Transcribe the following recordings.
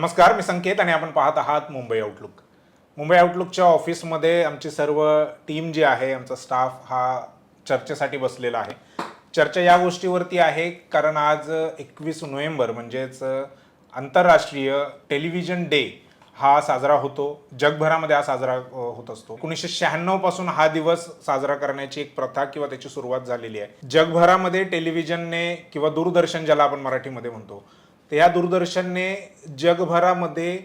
नमस्कार मी संकेत आणि आपण पाहत आहात मुंबई आउटलुक मुंबई आउटलुकच्या ऑफिसमध्ये आमची सर्व टीम जी आहे आमचा स्टाफ हा चर्चेसाठी बसलेला आहे. चर्चा या गोष्टीवरती आहे कारण आज एकवीस नोव्हेंबर म्हणजेच आंतरराष्ट्रीय टेलिव्हिजन डे हा साजरा होतो. जगभरामध्ये हा साजरा होत असतो. एकोणीसशे शहाण्णवपासून हा दिवस साजरा करण्याची एक प्रथा किंवा त्याची सुरुवात झालेली आहे. जगभरामध्ये टेलिव्हिजनने किंवा दूरदर्शन ज्याला आपण मराठीमध्ये म्हणतो तर या दूरदर्शनने जगभरामध्ये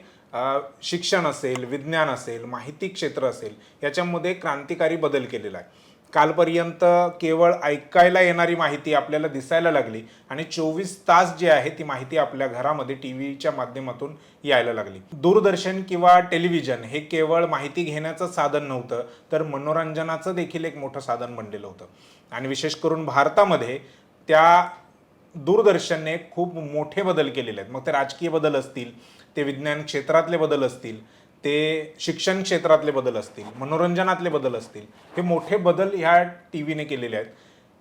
शिक्षण असेल विज्ञान असेल माहिती क्षेत्र असेल याच्यामध्ये क्रांतिकारी बदल केलेला आहे. कालपर्यंत केवळ ऐकायला येणारी माहिती आपल्याला दिसायला लागली आणि चोवीस तास जी आहे ती माहिती आपल्या घरामध्ये टी व्हीच्या माध्यमातून यायला लागली. दूरदर्शन किंवा टेलिव्हिजन हे केवळ माहिती घेण्याचं साधन नव्हतं तर मनोरंजनाचं देखील एक मोठं साधन बनलेलं होतं. आणि विशेष करून भारतामध्ये त्या दूरदर्शनने खूप मोठे बदल केलेले आहेत. मग ते राजकीय बदल असतील ते विज्ञान क्षेत्रातले बदल असतील ते शिक्षण क्षेत्रातले बदल असतील मनोरंजनातले बदल असतील हे मोठे बदल ह्या टी व्हीने केलेले आहेत.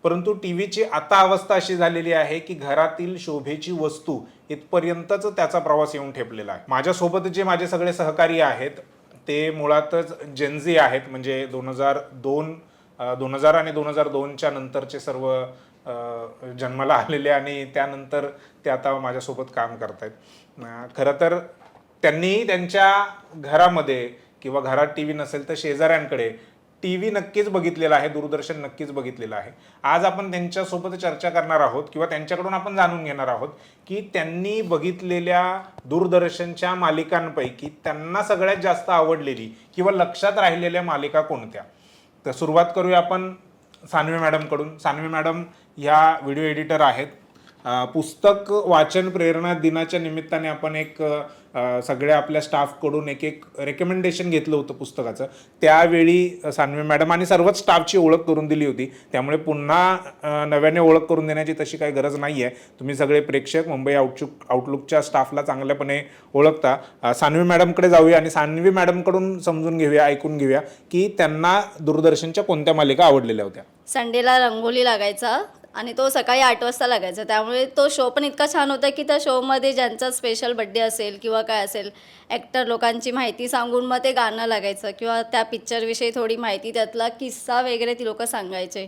परंतु टी व्हीची आता अवस्था अशी झालेली आहे की घरातील शोभेची वस्तू इथपर्यंतच त्याचा प्रवास येऊन ठेपलेला आहे. माझ्यासोबत जे माझे सगळे सहकारी आहेत ते मुळातच जेनझी आहेत. म्हणजे दोन हजार दोन दोन हजार आणि दोन हजार दोनच्या नंतरचे सर्व जन्माला आलेले आणि त्यानंतर ते आता माझ्यासोबत काम करतायत. आहेत खरं तर त्यांनी त्यांच्या घरामध्ये किंवा घरात टी व्ही नसेल तर शेजाऱ्यांकडे टी व्ही नक्कीच बघितलेला आहे दूरदर्शन नक्कीच बघितलेलं आहे. आज आपण त्यांच्यासोबत चर्चा करणार आहोत किंवा त्यांच्याकडून आपण जाणून घेणार आहोत की त्यांनी बघितलेल्या दूरदर्शनच्या मालिकांपैकी त्यांना सगळ्यात जास्त आवडलेली किंवा लक्षात राहिलेल्या मालिका कोणत्या? तर सुरुवात करूया आपण सानवी मॅडमकडून. सानवी मॅडम ह्या व्हिडिओ एडिटर आहेत. पुस्तक वाचन प्रेरणा दिनाच्या निमित्ताने आपण एक सगळ्या आपल्या स्टाफकडून एक एक रेकमेंडेशन घेतलं होतं पुस्तकाचं. त्यावेळी सानवी मॅडम आणि सर्वच स्टाफची ओळख करून दिली होती. त्यामुळे पुन्हा नव्याने ओळख करून देण्याची तशी काही गरज नाही आहे तुम्ही सगळे प्रेक्षक मुंबई आउटलुक आउटलुकच्या स्टाफला चांगल्यापणे ओळखता. सानवी मॅडमकडे जाऊया आणि सानवी मॅडमकडून समजून घेऊया ऐकून घेऊया की त्यांना दूरदर्शनच्या कोणत्या मालिका आवडलेल्या होत्या? संडेला रंगोली लागायचा. आणि तो सकाळी आठ वाजता लागायचा. त्यामुळे तो शो पण इतका छान होता की त्या शोमध्ये ज्यांचा स्पेशल बड्डे असेल किंवा काय असेल ॲक्टर लोकांची माहिती सांगून मग ते गाणं लागायचं किंवा त्या पिक्चरविषयी थोडी माहिती त्यातला किस्सा वगैरे ती लोकं सांगायचे.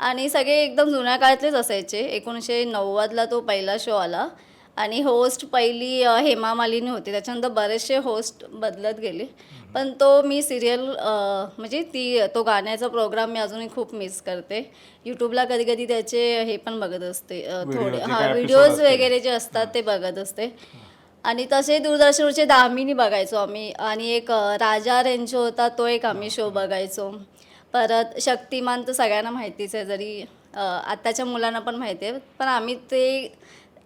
आणि सगळे एकदम जुन्या काळातलेच असायचे. एकोणीसशे नव्वदला तो पहिला शो आला. आणि होस्ट पहिली हेमा मालिनी होती. त्याच्यानंतर बरेचसे होस्ट बदलत गेले. पण तो मी सिरियल म्हणजे ती तो गाण्याचा प्रोग्राम मी अजूनही खूप मिस करते. यूट्यूबला कधी कधी त्याचे हे पण बघत असते. थोडे हां व्हिडिओज. वगैरे जे असतात ते बघत असते. आणि तसे दूरदर्शनवरचे दामिनी बघायचो आम्ही. आणि एक राजा रेंजो होता तो एक आम्ही शो बघायचो. परत शक्तिमान तर सगळ्यांना माहितीच आहे जरी आत्ताच्या मुलांना पण माहिती आहे. पण आम्ही ते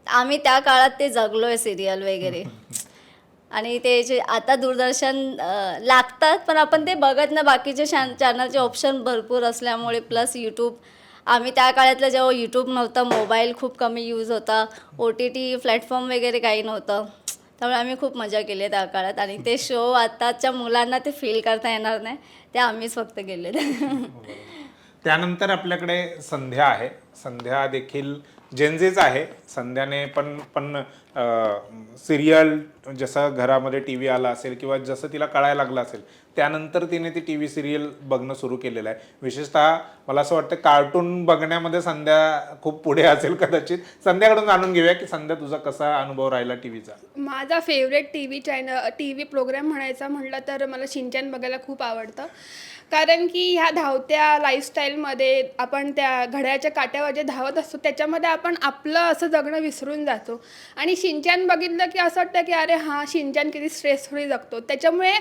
आम्ही त्या काळात ते जगलो आहे सिरियल वगैरे. आणि ते जे आता दूरदर्शन लागतात पण आपण ते बघत ना बाकीचे शॅन चॅनलचे ऑप्शन भरपूर असल्यामुळे प्लस यूट्यूब आम्ही त्या काळातलं जेव्हा यूट्यूब नव्हतं मोबाईल खूप कमी यूज होता ओ टी टी प्लॅटफॉर्म वगैरे काही नव्हतं. त्यामुळे आम्ही खूप मजा केली आहे त्या काळात. आणि ते शो आताच्या मुलांना ते फील करता येणार नाही ते आम्हीच फक्त गेले हो, त्यानंतर आपल्याकडे संध्या आहे. संध्या देखील जेनझेच आहे. संध्याने पण पण सिरियल जसं घरामध्ये टी व्ही आला असेल किंवा जसं तिला कळायला लागलं असेल त्यानंतर तिने ती टी व्ही सिरियल बघणं सुरू केलेलं आहे. विशेषतः मला असं वाटतं कार्टून बघण्यामध्ये संध्या खूप पुढे असेल कदाचित. संध्याकडून जाणून घेऊया की संध्या तुझा कसा अनुभव राहिला टी व्हीचा माझा favourite TV channel TV programme म्हणायचा म्हटलं तर मला शिंचन बघायला खूप आवडतं. कारण की ह्या धावत्या लाईफस्टाईलमध्ये आपण त्या घड्याच्या काट्यावर जे धावत असतो त्याच्यामध्ये आपण आपलं असं जगणं विसरून जातो. आणि शिंचन बघितलं की असं वाटतं की अरे हां शिंचन किती स्ट्रेस फ्री जगतो. त्याच्यामुळे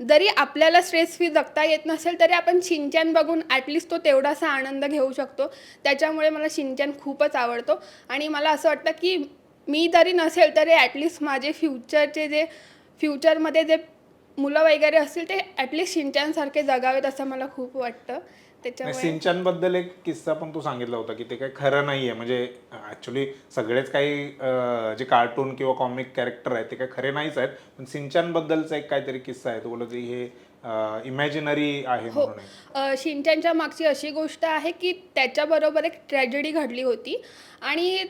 जरी आपल्याला स्ट्रेस फ्री जगता येत नसेल तरी आपण शिंचन बघून ॲटलिस्ट तो तेवढासा आनंद घेऊ शकतो. त्याच्यामुळे मला शिंचन खूपच आवडतो. आणि मला असं वाटतं की मी तरी नसेल तरी ॲटलिस्ट माझे फ्युचरचे जे फ्युचरमध्ये जे मुलं वगैरे असतील ते ॲटलिस्ट शिंचनसारखे जगावेत असं मला खूप वाटतं. त्याच्यामुळे सिंचनबद्दल एक किस्सा पण तू सांगितला होता की ते काही खरं नाहीये. म्हणजे ऍक्च्युली सगळेच काही अं, जे कार्टून किंवा कॉमिक कॅरेक्टर आहेत ते काही खरे नाहीच आहेत. पण सिंचन बद्दलचा एक काहीतरी किस्सा आहे. तो बोलत होती हे इमॅजिनरी आहे हो. म्हणून एक. अ, शिंचनच्या मागची अशी गोष्ट आहे की त्याच्याबरोबर एक ट्रॅजेडी घडली होती. आणि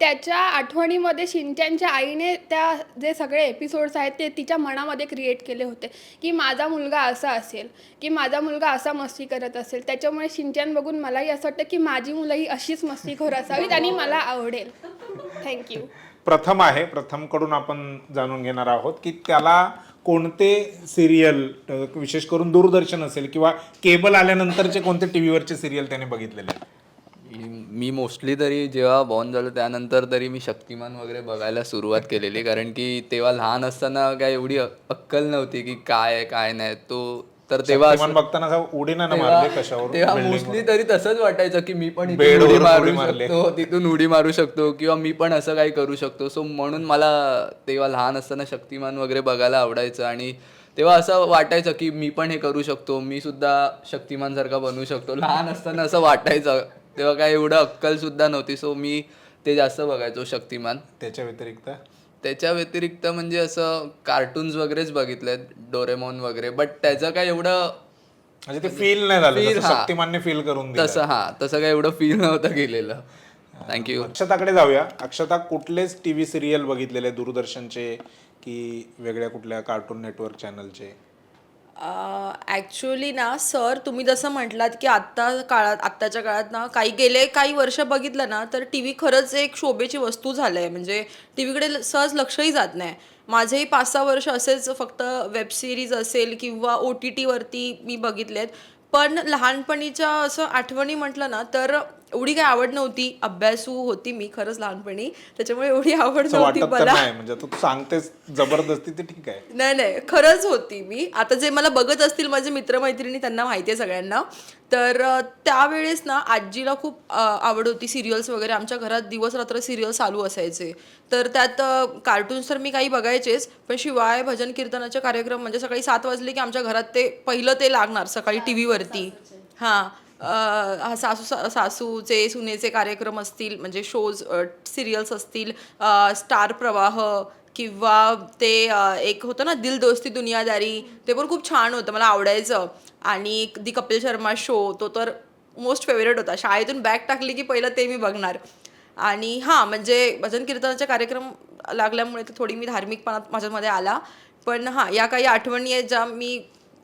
त्याच्या आठवणीमध्ये शिंच्यांच्या आईने त्या जे सगळे एपिसोड्स आहेत ते तिच्या मनामध्ये क्रिएट केले होते की माझा मुलगा असा असेल की माझा मुलगा असा मस्ती करत असेल. त्याच्यामुळे शिंचन बघून मलाही असं वाटतं की माझी मुलंही अशीच मस्तीखोर असावीत आणि मला आवडेल. थँक्यू प्रथम आहे प्रथमकडून आपण जाणून घेणार आहोत की त्याला कोणते सिरियल विशेष करून दूरदर्शन असेल किंवा केबल आल्यानंतरचे कोणते टी व्हीवरचे सिरियल त्याने बघितलेले आहेत? मी मोस्टली तरी जेव्हा बॉर्न झालो त्यानंतर तरी मी शक्तिमान वगैरे बघायला सुरुवात केलेली. कारण की तेव्हा लहान असताना काय एवढी अक्कल नव्हती की काय आहे काय नाही. तो तर तेव्हा बघताना उडी ना मारले कशावर तेव्हा. मोस्टली तरी तसंच वाटायचं की मी पण उडी मारू. शकतो तिथून उडी मारू शकतो किंवा मी पण असं काही करू शकतो. सो म्हणून मला तेव्हा लहान असताना शक्तिमान वगैरे बघायला आवडायचं. आणि तेव्हा असं वाटायचं की मी पण हे करू शकतो मी सुद्धा शक्तिमान सारखा बनवू शकतो. लहान असताना असं वाटायचं. तेव्हा काय एवढं अक्कल सुद्धा नव्हती. सो मी ते जास्त बघायचो शक्तिमान. त्याच्या व्यतिरिक्त? त्याच्या व्यतिरिक्त म्हणजे असं कार्टून्स वगैरेच बघितलेत डोरेमॉन वगैरे. बट त्याचं काय एवढं म्हणजे ते फील नाही झालं Feel, हा. शक्तिमानने फील करून दिलं. तसं हा. तसं काय एवढं फील नव्हतं गेलेलं. थँक्यू अक्षताकडे जाऊया. अक्षता कुठलेच टी व्ही सिरियल बघितलेले दूरदर्शनचे की वेगळ्या कुठल्या कार्टून नेटवर्क चॅनलचे ॲक्च्युली ना सर तुम्ही जसं म्हटलात की आत्ता काळात आत्ताच्या काळात ना काही गेले काही वर्ष बघितलं ना तर टी व्ही खरंच एक शोभेची वस्तू झालं आहे म्हणजे टी व्हीकडे सहज लक्षही जात नाही. माझेही पाच सहा वर्ष असेच फक्त वेब सिरीज असेल किंवा ओ टी टीवरती मी बघितलेत. पण लहानपणीच्या असं आठवणी म्हटलं ना तर एवढी काही आवड नव्हती अभ्यासू होती मी खरंच लहानपणी त्याच्यामुळे एवढी आवड नव्हती मला. नाही म्हणजे तू सांगतेस जबरदस्ती ते ठीक आहे. नाही नाही खरंच होती मी. आता जे मला बघत असतील माझे मित्रमैत्रिणी त्यांना माहिती आहे सगळ्यांना. तर त्यावेळेस ना आजीला खूप आवड होती सिरियल्स वगैरे. आमच्या घरात दिवस रात्र सिरियल चालू असायचे. तर त्यात कार्टून्स तर मी काही बघायचेच पण शिवाय भजन कीर्तनाचे कार्यक्रम म्हणजे सकाळी सात वाजले की आमच्या घरात ते पहिलं ते लागणार सकाळी टी व्हीवरती हा. सासू सा- सासूचे सुनेचे कार्यक्रम असतील म्हणजे शोज सिरियल्स असतील स्टार प्रवाह किंवा ते एक होतं ना दिल दोस्ती दुनियादारी ते पण खूप छान होतं मला आवडायचं. आणि एक दी कपिल शर्मा शो तो तर मोस्ट फेवरेट होता. शाळेतून बॅग टाकली की पहिलं ते मी बघणार. आणि हां म्हणजे भजन कीर्तनाचे कार्यक्रम लागल्यामुळे तर थोडी मी धार्मिकपणा माझ्यामध्ये आला. पण हां या काही आठवणी आहेत ज्या मी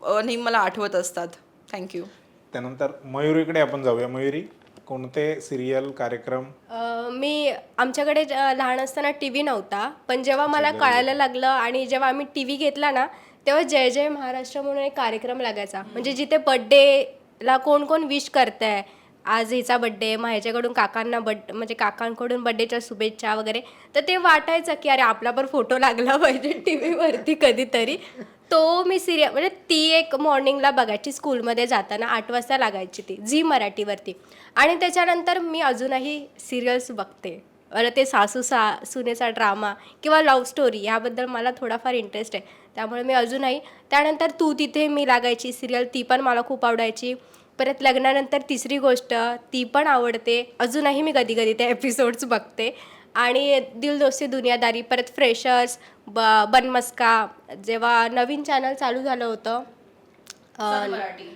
नेहमी मला आठवत असतात. थँक्यू त्यानंतर मयुरीकडे आपण जाऊया. मयुरी कोणते सिरियल कार्यक्रम? अ, मी आमच्याकडे ज- लहान असताना टी व्ही नव्हता पण जेव्हा मला कळायला लागलं आणि जेव्हा आम्ही टी व्ही घेतला ना तेव्हा जय जय महाराष्ट्र म्हणून एक कार्यक्रम लागायचा. म्हणजे जिथे बड्डेला कोण कोण विश करतंय आज हिचा बड्डे मग ह्याच्याकडून काकांना बड म्हणजे काकांकडून बड्डेच्या शुभेच्छा वगैरे तर ते वाटायचं की अरे आपला पण फोटो लागला पाहिजे टी व्हीवरती कधीतरी. तो मी सिरियल म्हणजे ती एक मॉर्निंगला बघायची स्कूलमध्ये जाताना आठ वाजता लागायची ती झी मराठीवरती. आणि त्याच्यानंतर मी अजूनही सिरियल्स बघते. मला ते सासू सा सुनेचा ड्रामा किंवा लव्ह स्टोरी ह्याबद्दल मला थोडाफार इंटरेस्ट आहे. त्यामुळे मी अजूनही त्यानंतर तू तिथे मी लागायची सिरियल ती पण मला खूप आवडायची. परत लग्नानंतर तिसरी गोष्ट ती पण आवडते. अजूनही मी कधी कधी ते एपिसोड्स बघते. आणि दिल दोस्ती दुनियादारी परत फ्रेशर्स ब बनमस्का जेव्हा नवीन चॅनल चालू झालं होतं अं,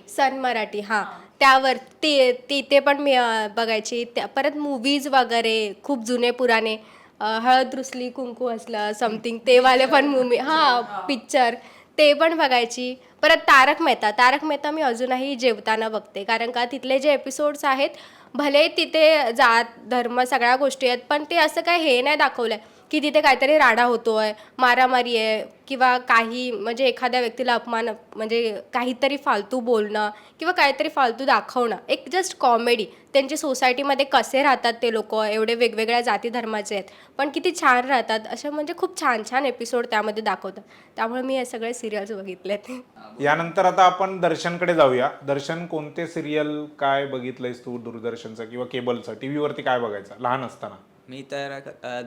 सन मराठी. हां. त्यावर ते तिथे पण मी अं, बघायची. त्या परत मूवीज वगैरे खूप जुने पुराणे अं, हळद रुसली कुंकू असलं समथिंग ते वाले पण मूवी हां पिक्चर ते पण बघायची. परत तारक मेहता तारक मेहता मी अजूनही जेवताना बघते. कारण का तिथले जे एपिसोड्स आहेत भले तिथे जात धर्म सगळ्या गोष्टी आहेत पण ते असं काय हे नाही दाखवलं आहे की तिथे काहीतरी राडा होतोय मारामारी आहे किंवा काही म्हणजे एखाद्या व्यक्तीला अपमान म्हणजे काहीतरी फालतू बोलणं किंवा काहीतरी फालतू दाखवणं एक जस्ट कॉमेडी त्यांच्या सोसायटीमध्ये कसे राहतात ते लोक? एवढे वेगवेगळ्या जाती धर्माचे आहेत. पण किती छान राहतात असे म्हणजे खूप छान छान एपिसोड त्यामध्ये दाखवतात. त्यामुळे मी हे सगळे सिरियल्स बघितलेत. यानंतर आता आपण दर्शनकडे जाऊया. दर्शन कोणते सिरियल काय बघितलंयस तू? दूरदर्शनचं किंवा केबलचं टी व्हीवरती काय बघायचं? लहान असताना. मी तर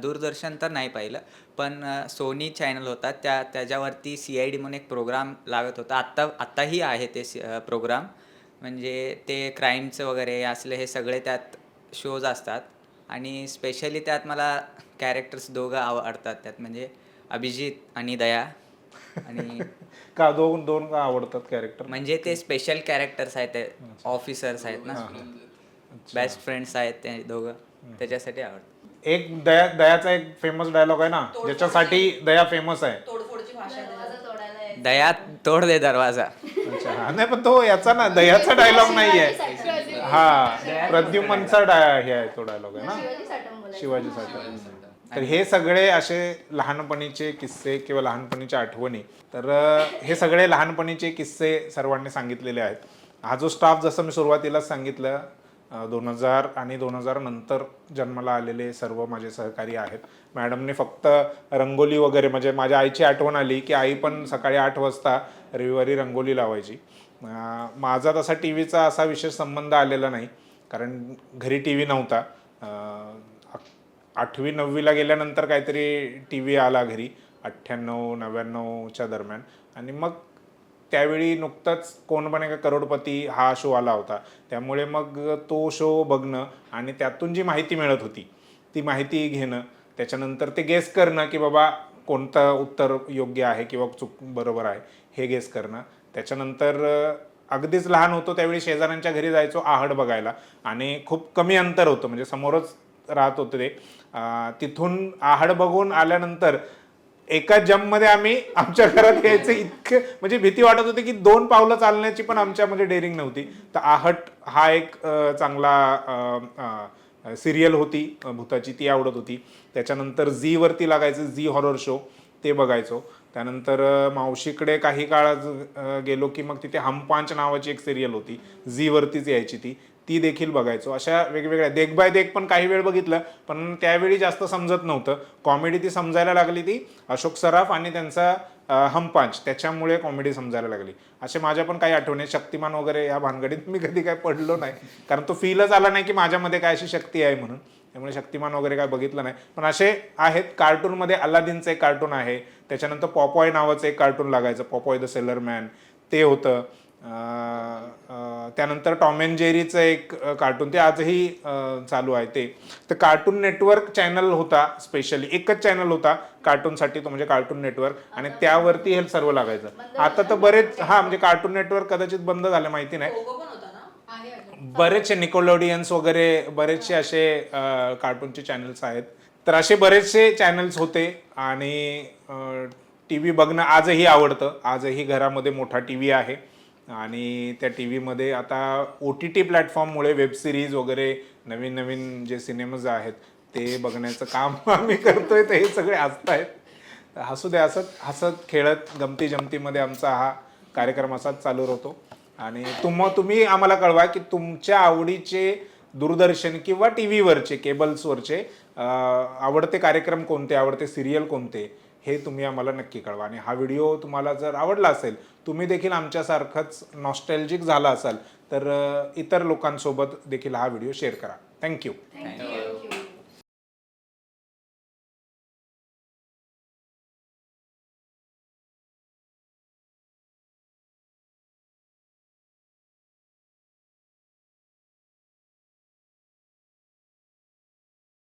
दूरदर्शन तर नाही पाहिलं पण सोनी चॅनल होता. त्या त्याच्यावरती सी आय डी म्हणून एक प्रोग्राम लागत होता. आत्ता आत्ताही आहे ते प्रोग्राम. म्हणजे ते क्राईमचं वगैरे असले हे सगळे त्यात शोज असतात. आणि स्पेशली त्यात मला कॅरेक्टर्स दोघं आवडतात त्यात. म्हणजे अभिजित आणि दया. आणि का दोन दोन का आवडतात कॅरेक्टर? म्हणजे ते स्पेशल कॅरेक्टर्स आहेत ते. ऑफिसर्स आहेत ना. बेस्ट फ्रेंड्स आहेत ते दोघं. त्याच्यासाठी आवडतं एक दया दयाचा एक फेमस डायलॉग आहे ना ज्याच्यासाठी दया फेमस आहे. तोडफोडची भाषा दया तोड दे दरवाजा. अच्छा हा नाही पण तो याचा ना दयाचा डायलॉग नाहीये हा प्रद्युमनचा डाय हे आहे तो डायलॉग आहे ना. शिवाजी साठम तर हे सगळे असे लहानपणीचे किस्से किंवा लहानपणीच्या आठवणी. तर अं, हे सगळे लहानपणीचे किस्से सर्वांनी सांगितलेले आहेत. हा जो स्टाफ जसं मी सुरुवातीलाच सांगितलं दोन हजार आणि दोन हजार नंतर जन्माला आलेले सर्व माझे सहकारी आहेत. मॅडमने फक्त रंगोली वगैरे म्हणजे माझ्या आईची आठवण आली की आई पण सकाळी आठ वाजता रविवारी रंगोली लावायची. माझा तसा टी व्हीचा असा विशेष संबंध आलेला नाही कारण घरी टी व्ही नव्हता आठवी नववीला गेल्यानंतर काहीतरी टी व्ही आला घरी अठ्ठ्याण्णव नव्याण्णवच्या दरम्यान. आणि मग त्यावेळी नुकताच कोण बनेगा करोडपती हा शो आला होता. त्यामुळे मग तो शो बघणं आणि त्यातून जी माहिती मिळत होती ती माहिती घेणं त्याच्यानंतर ते गेस करणं की बाबा कोणतं उत्तर योग्य आहे किंवा चूक बरोबर आहे हे गेस करणं. त्याच्यानंतर अगदीच लहान होतो त्यावेळी शेजाऱ्यांच्या घरी जायचो आहड बघायला आणि खूप कमी अंतर होतं. म्हणजे समोरच राहत होते ते. तिथून आहड बघून आल्यानंतर एका जम्पमध्ये आम्ही आमच्या घरात यायचं इतकं म्हणजे भीती वाटत होती की दोन पावलं चालण्याची पण आमच्यामध्ये डेअरिंग नव्हती. तर आहट हा एक चांगला सिरियल होती भूताची ती आवडत होती. त्याच्यानंतर झीवरती लागायचं झी हॉरर शो ते बघायचो. त्यानंतर मावशीकडे काही काळ गेलो की मग तिथे हमपांच नावाची एक सिरियल होती झीवरतीच यायची ती. ती देखील बघायचो. अशा वेगवेगळ्या देख बाय देख पण काही वेळ बघितलं पण त्यावेळी जास्त समजत नव्हतं. कॉमेडी ती समजायला लागली ती अशोक सराफ आणि त्यांचा हमपांच. हम पांच त्याच्यामुळे कॉमेडी समजायला लागली. असे माझ्या पण काही आठवणी शक्तिमान वगैरे या भानगडीत मी कधी काय पडलो नाही. कारण तो फीलच आला नाही की माझ्यामध्ये काय अशी शक्ती आहे म्हणून. त्यामुळे शक्तिमान वगैरे काय बघितलं नाही. पण असे आहेत कार्टूनमध्ये अल्लादीनचं एक कार्टून आहे. त्याच्यानंतर पॉपॉय नावाचं एक कार्टून लागायचं. पॉपॉय द सेलर मॅन ते होतं. त्यानंतर टॉम अँड जेरीचं एक कार्टून ते आजही चालू आहे ते. तर कार्टून नेटवर्क चॅनल होता स्पेशली एकच चॅनल होता कार्टूनसाठी तो म्हणजे कार्टून नेटवर्क आणि त्यावरती हे सर्व लागायचं. आता तर बरेच हा म्हणजे कार्टून नेटवर्क कदाचित बंद झालं माहिती नाही. बरेचसे निकोलोडियन्स वगैरे बरेचसे असे कार्टूनचे चॅनल्स आहेत. तर असे बरेचसे चॅनल्स होते आणि टी व्ही बघणं आजही आवडतं. आजही घरामध्ये मोठा टी व्ही आहे. आणि त्या टी व्हीमध्ये आता ओ टी टी प्लॅटफॉर्ममुळे वेबसिरीज वगैरे नवीन नवीन जे सिनेमाज आहेत ते बघण्याचं काम आम्ही करतोय ते हे सगळे हसत आहेत. हसू दे हसत हसत खेळत गमती जमतीमध्ये आमचा हा कार्यक्रम असाच चालू राहतो. आणि तुम तुम्ही आम्हाला कळवा की तुमच्या आवडीचे दूरदर्शन किंवा टी व्हीवरचे केबल्सवरचे आवडते कार्यक्रम कोणते आवडते सिरियल कोणते? हे तुम्ही आम्हाला नक्की कळवा. आणि हा व्हिडिओ तुम्हाला जर आवडला असेल तुम्ही देखील आमच्यासारखंच नॉस्टॅल्जिक झाला असाल तर इतर लोकांसोबत देखील हा व्हिडिओ शेअर करा. थँक्यू